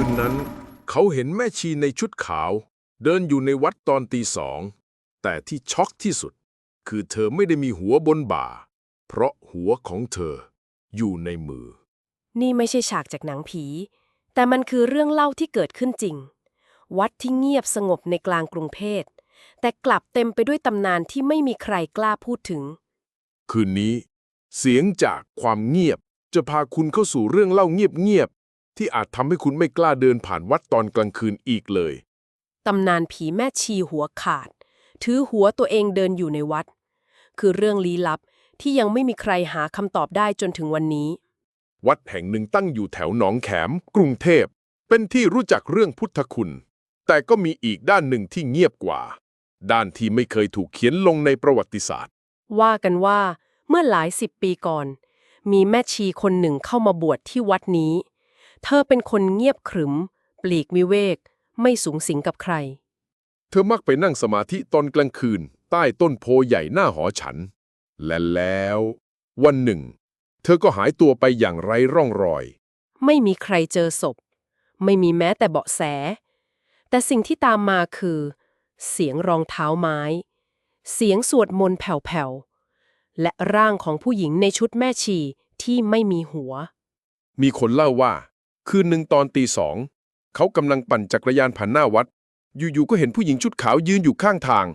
คืนนั้น เขาเห็นแม่ชีในชุดขาว เดินอยู่ในวัดตอนตีสอง แต่ที่ช็อกที่สุด คือเธอไม่ได้มีหัวบนบ่า เพราะหัวของเธอ อยู่ในมือ นี่ไม่ใช่ฉากจากหนังผี แต่มันคือเรื่องเล่าที่เกิดขึ้นจริง วัดที่เงียบสงบในกลางกรุงเทพแต่กลับเต็มไปด้วยตำนานที่ไม่มีใครกล้าพูดถึง คืนนี้ เสียงจากความเงียบจะพาคุณเข้าสู่เรื่องเล่าเงียบๆ ที่อาจทำให้คุณไม่กล้าเดินผ่านวัดตอนกลางคืนอีกเลย ตำนานผีแม่ชีหัวขาด ถือหัวตัวเองเดินอยู่ในวัด คือเรื่องลี้ลับที่ยังไม่มีใครหาคำตอบได้จนถึงวันนี้ วัดแห่งหนึ่งตั้งอยู่แถวหนองแขม กรุงเทพ เป็นที่รู้จักเรื่องพุทธคุณ แต่ก็มีอีกด้านหนึ่งที่เงียบกว่า ด้านที่ไม่เคยถูกเขียนลงในประวัติศาสตร์ ว่ากันว่าเมื่อหลายสิบปีก่อน มีแม่ชีคนหนึ่งเข้ามาบวชที่วัดนี้ เธอเป็นคนเงียบขรึม ปลีกวิเวก ไม่สูงสิงกับใคร เธอมักไปนั่งสมาธิตอนกลางคืน ใต้ต้นโพใหญ่หน้าหอฉัน และแล้ว วันหนึ่ง เธอก็หายตัวไปอย่างไร้ร่องรอย ไม่มีใครเจอศพ ไม่มีแม้แต่เบาะแส แต่สิ่งที่ตามมาคือ เสียงรองเท้าไม้ เสียงสวดมนต์แผ่วๆและร่างของผู้หญิงในชุดแม่ชีที่ไม่มีหัว มีคนเล่าว่า คืนหนึ่งตอนตีสอง เขากำลังปั่นจักรยานผ่านหน้าวัด อยู่ๆก็เห็นผู้หญิงชุดขาวยืนอยู่ข้างทาง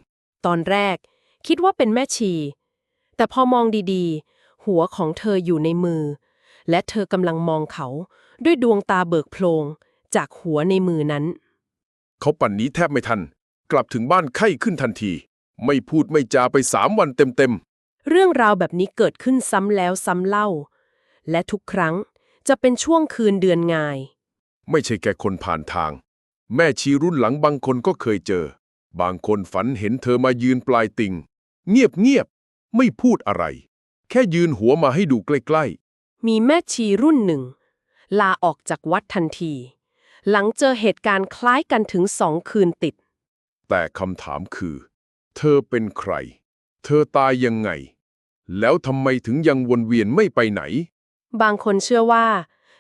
ตอนแรก คิดว่าเป็นแม่ชี แต่พอมองดีๆ หัวของเธออยู่ในมือ และเธอกำลังมองเขาด้วยดวงตาเบิกโพลงจากหัวในมือนั้น เขาปั่นหนีแทบไม่ทัน กลับถึงบ้านไข้ขึ้นทันที ไม่พูดไม่จาไปสามวันเต็มเรื่องราวแบบนี้เกิดขึ้นซ้ำแล้วซ้ำเล่า และทุกครั้ง จะเป็นช่วงคืนเดือนงายๆไม่ใช่แค่คนผ่านทาง แม่ชีรุ่นหลังบางคนก็เคยเจอ บางคนฝันเห็นเธอมายืนปลายติงเงียบๆไม่พูดอะไร แค่ยืนหัวมาให้ดูใกล้มีแม่ชีรุ่นหนึ่ง ลาออกจากวัดทันที หลังเจอเหตุการณ์คล้ายกันถึงสองคืนติดๆแต่คำถามคือ เธอเป็นใคร เธอตายยังไง แล้วทำไมถึงยังวนเวียนไม่ไปไหน บางคนเชื่อว่า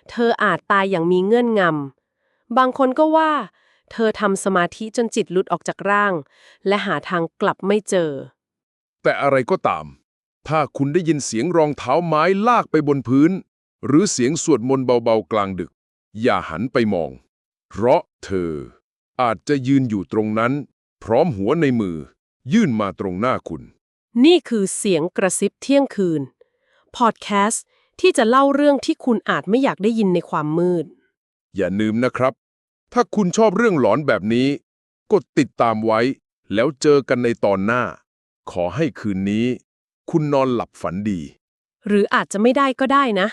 เธออาจตายอย่างมีเงื่อนงำ บางคนก็ว่า เธอทำสมาธิจนจิตหลุดออกจากร่าง และหาทางกลับไม่เจอ แต่อะไรก็ตาม ถ้าคุณได้ยินเสียงรองเท้าไม้ลากไปบนพื้น หรือเสียงสวดมนต์เบาๆกลางดึก อย่าหันไปมอง เพราะเธอ อาจจะยืนอยู่ตรงนั้น พร้อมหัวในมือ ยื่นมาตรงหน้าคุณ นี่คือเสียงกระซิบเที่ยงคืน พอดแคสต์ ที่จะเล่าเรื่องที่คุณอาจไม่อยากได้ยินในความมืด อย่าลืมนะครับ ถ้าคุณชอบเรื่องหลอนแบบนี้ กดติดตามไว้ แล้วเจอกันในตอนหน้า ขอให้คืนนี้ คุณนอนหลับฝันดี หรืออาจจะไม่ได้ก็ได้นะ